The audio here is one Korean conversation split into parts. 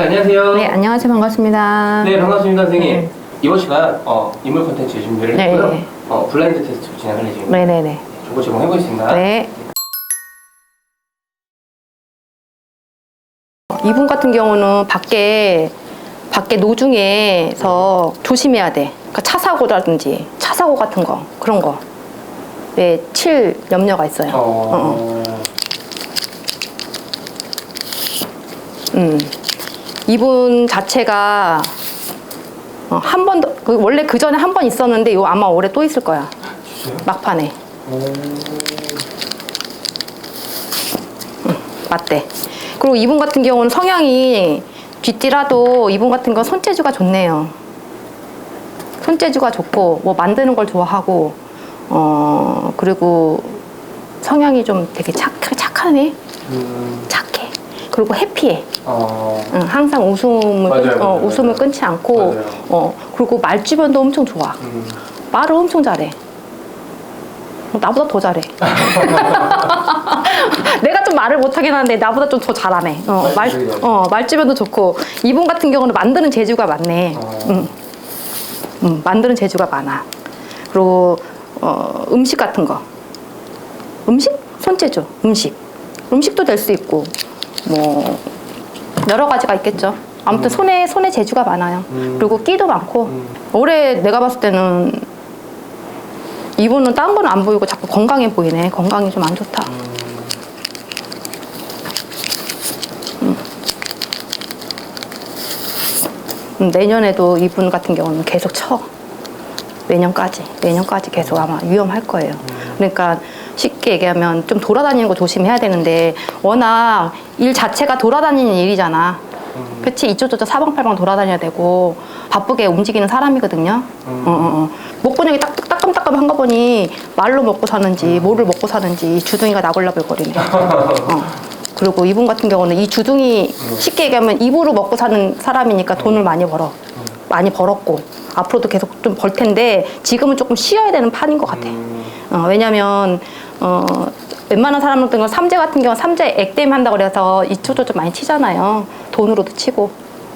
네, 안녕하세요. 네, 안녕하세요. 반갑습니다. 네, 반갑습니다, 선생님. 네. 이번 시간 어, 인물 컨텐츠 준비를 네. 했고요. 어, 블라인드 테스트 진행을 예정입니다. 네 네 네. 정보 제공해보겠습니다. 네. 이분 같은 경우는 밖에 밖에 노중에서 조심해야 돼. 그러니까 차 사고라든지 차 사고 같은 거 그런 거. 네, 칠 염려가 있어요. 어, 음. 이분 자체가 어, 한 번, 더- 그 원래 그 전에 한 번 있었는데 요 아마 올해 또 있을 거야. 막판에. 오. 맞대. 그리고 이분 같은 경우는 성향이 뒷띠라도 이분 같은 건 손재주가 좋네요. 손재주가 좋고 뭐 만드는 걸 좋아하고 어 그리고 성향이 좀 되게 착 착하네. 음, 착해. 그리고 해피해. 어, 응, 항상 웃음을 맞아요, 끊, 어, 맞아요, 웃음을 맞아요. 끊지 않고 맞아요. 어 그리고 말 주변도 엄청 좋아. 음, 말을 엄청 잘해. 어, 나보다 더 잘해. 내가 좀 말을 못하긴 하는데 나보다 좀 더 잘하네. 어, 말, 말주변이 잘해. 어, 말주변도 좋고 이분 같은 경우는 만드는 재주가 많네. 어. 음, 음, 만드는 재주가 많아. 그리고 어, 음식 같은 거. 음식? 손재주. 음식. 음식도 될 수 있고 뭐 여러 가지가 있겠죠. 아무튼 손에 손에 재주가 많아요. 음. 그리고 끼도 많고 음. 올해 내가 봤을 때는 이분은 딴 거는 안 보이고 자꾸 건강해 보이네. 건강이 좀 안 좋다. 음, 내년에도 이분 같은 경우는 계속 쳐. 내년까지. 내년까지 계속 아마 위험할 거예요. 그러니까 쉽게 얘기하면 좀 돌아다니는 거 조심해야 되는데 워낙 일 자체가 돌아다니는 일이잖아. 그치 이쪽 저쪽 사방팔방 돌아다녀야 되고 바쁘게 움직이는 사람이거든요. 음. 어, 어, 어. 목구멍이 딱 따끔따끔한 거 보니 말로 먹고 사는지 뭐를 먹고 사는지 주둥이가 나골라벌거리네. 어. 그리고 이분 같은 경우는 이 주둥이 쉽게 얘기하면 입으로 먹고 사는 사람이니까 돈을 많이 벌어. 많이 벌었고 앞으로도 계속 좀 벌 텐데 지금은 조금 쉬어야 되는 판인 것 같아. 음, 어, 왜냐면 어, 웬만한 사람들은 삼재 같은 경우 삼재 액땜 한다고 그래서 이쪽 저쪽 많이 치잖아요. 돈으로도 치고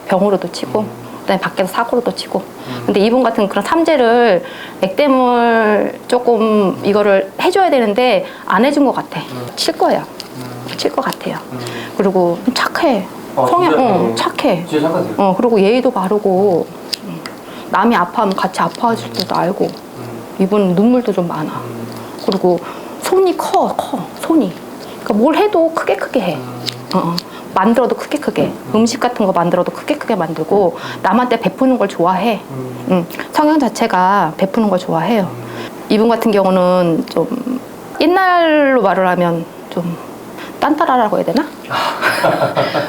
병으로도 치고 그다음에 밖에서 사고로도 치고. 근데 이분 같은 그런 삼재를 액땜을 조금 이거를 해줘야 되는데 안 해준 것 같아. 칠 거예요. 칠 것 같아요. 그리고 착해. 어, 성향, 진짜? 어, 음. 착해. 진짜 착하세요. 어, 그리고 예의도 바르고, 음, 남이 아파하면 같이 아파줄 줄도 알고, 이분 눈물도 좀 많아. 그리고 손이 커, 커, 손이. 그러니까 뭘 해도 크게 크게 해. 어, 어. 만들어도 크게 크게. 음식 같은 거 만들어도 크게 크게 만들고, 남한테 베푸는 걸 좋아해. 음, 성향 자체가 베푸는 걸 좋아해요. 이분 같은 경우는 좀, 옛날로 말을 하면 좀, 딴따라라고 해야 되나?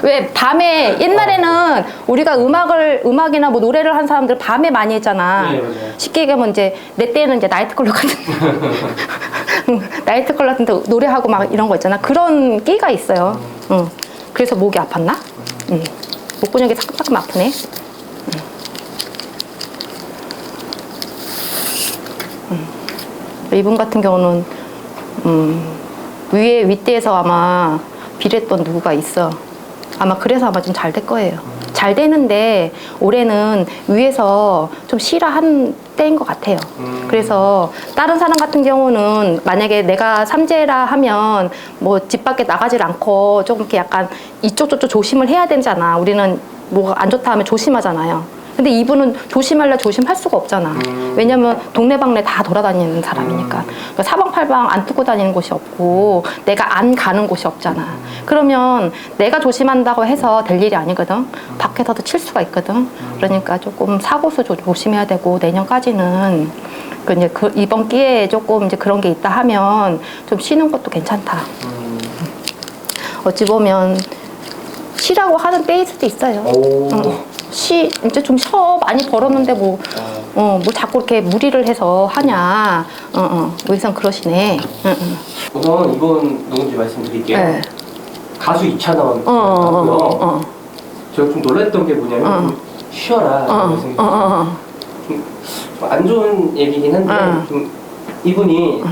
왜 밤에 옛날에는 우리가 음악을 음악이나 뭐 노래를 한 사람들 밤에 많이 했잖아. 네, 맞아요. 쉽게 얘기하면 이제 내 때는 이제 나이트클럽 같은 응, 나이트클럽 같은 데 노래하고 막 이런 거 있잖아. 그런 끼가 있어요. 응. 그래서 목이 아팠나? 응. 목 근육이 사끔사끔 아프네. 이분 같은 경우는 음, 위에 윗대에서 아마 비랬던 누구가 있어. 아마 그래서 아마 좀 잘 될 거예요. 잘 되는데 올해는 위에서 좀 쉬라 한 때인 것 같아요. 음. 그래서 다른 사람 같은 경우는 만약에 내가 삼재라 하면 뭐 집 밖에 나가질 않고 조금 이렇게 약간 이쪽 저쪽 조심을 해야 되잖아. 우리는 뭐가 안 좋다 하면 조심하잖아요. 근데 이분은 조심할래 조심할 수가 없잖아. 음. 왜냐면 동네방네 다 돌아다니는 사람이니까. 그러니까 사방팔방 안 뜯고 다니는 곳이 없고 내가 안 가는 곳이 없잖아. 그러면 내가 조심한다고 해서 될 일이 아니거든. 밖에서도 칠 수가 있거든. 그러니까 조금 사고수 조- 조심해야 되고 내년까지는 그 이제 그 이번 기회에 조금 이제 그런 게 있다 하면 좀 쉬는 것도 괜찮다. 음. 어찌 보면 쉬라고 하는 때일 수도 있어요. 오. 어, 쉬 이제 좀 쉬어 많이 벌었는데 뭐 어, 뭐 자꾸 이렇게 무리를 해서 하냐. 어, 어. 의상 그러시네. 응, 응. 우선 이번 누군지 말씀드릴게요. 네. 가수 이찬원 어, 어, 어, 같고요. 어, 어. 제가 좀 놀랐던 게 뭐냐면 어. 좀 쉬어라. 어, 이런 생각이 어, 어, 어. 좀안 좋은 얘기긴 한데 어. 좀 이분이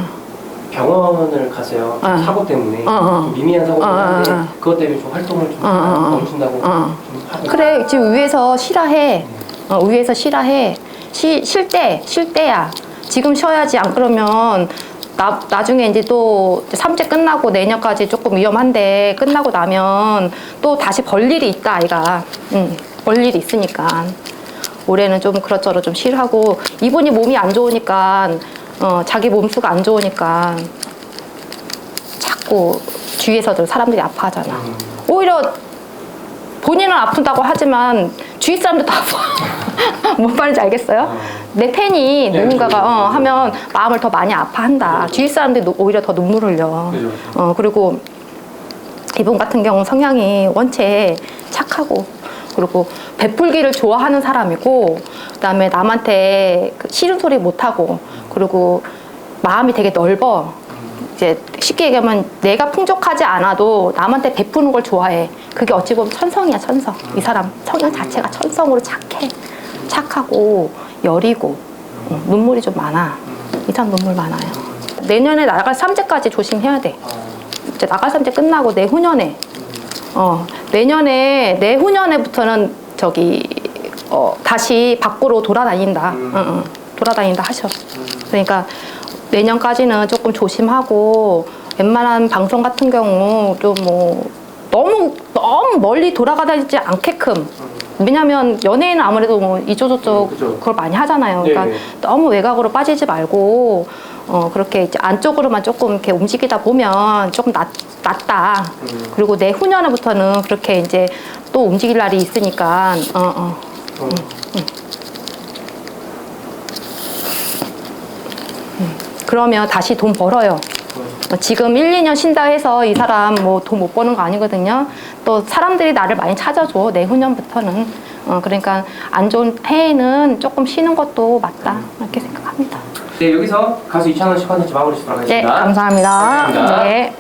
병원을 가세요. 어. 사고 때문에 어, 어. 좀 미미한 사고긴 어, 어, 한데 어. 그것 때문에 좀 활동을 좀 어, 어, 어. 멈춘다고 어. 좀 하고 그래 지금 위에서 쉬라 해 어, 위에서 쉬라 해 쉬, 쉴 때, 쉴 때야 지금 쉬어야지 안 그러면 나, 나중에 이제 또 3제 끝나고 내년까지 조금 위험한데 끝나고 나면 또 다시 벌 일이 있다 아이가 응, 벌 일이 있으니까 올해는 좀 그렇저렇 좀 쉬하고 이분이 몸이 안 좋으니까 어, 자기 몸수가 안 좋으니까 자꾸 주위에서도 사람들이 아파하잖아 음. 오히려 본인은 아픈다고 하지만 주위 사람들도 아파. 뭔 말인지 알겠어요? 어. 내 팬이 네, 누군가가 그죠. 어, 하면 마음을 더 많이 아파한다. 그죠. 주위 사람들이 노- 오히려 더 눈물 흘려. 그죠. 어, 그리고 이분 같은 경우 성향이 원체 착하고 그리고 베풀기를 좋아하는 사람이고 그다음에 남한테 그 싫은 소리 못 하고 그리고 마음이 되게 넓어. 이제 쉽게 얘기하면 내가 풍족하지 않아도 남한테 베푸는 걸 좋아해. 그게 어찌 보면 천성이야, 천성. 이 사람 성향 자체가 천성으로 착해. 착하고 여리고 어, 눈물이 좀 많아. 이 사람 눈물 많아요. 내년에 나갈 삼재까지 조심해야 돼. 어. 이제 나갈 삼재 끝나고 내후년에 어, 내년에 내후년에부터는 저기 어, 다시 밖으로 돌아다닌다. 음. 응, 응. 돌아다닌다 하셔. 음. 그러니까 내년까지는 조금 조심하고 웬만한 방송 같은 경우 좀 뭐 너무 너무 멀리 돌아가다니지 않게끔 왜냐면 연예인은 아무래도 뭐 이쪽저쪽 음, 그죠. 그걸 많이 하잖아요. 그러니까 네. 너무 외곽으로 빠지지 말고 어 그렇게 이제 안쪽으로만 조금 이렇게 움직이다 보면 조금 낫, 낫다. 음. 그리고 내 후년부터는 그렇게 이제 또 움직일 날이 있으니까 어 어. 어. 그러면 다시 돈 벌어요. 어, 지금 1, 2년 쉰다 해서 이 사람 뭐 돈 못 버는 거 아니거든요. 또 사람들이 나를 많이 찾아줘. 내후년부터는. 어, 그러니까 안 좋은 해에는 조금 쉬는 것도 맞다. 이렇게 생각합니다. 네 여기서 가수 이찬원 씨 컨텐츠 마무리 짓도록 네, 하겠습니다. 감사합니다. 감사합니다. 네.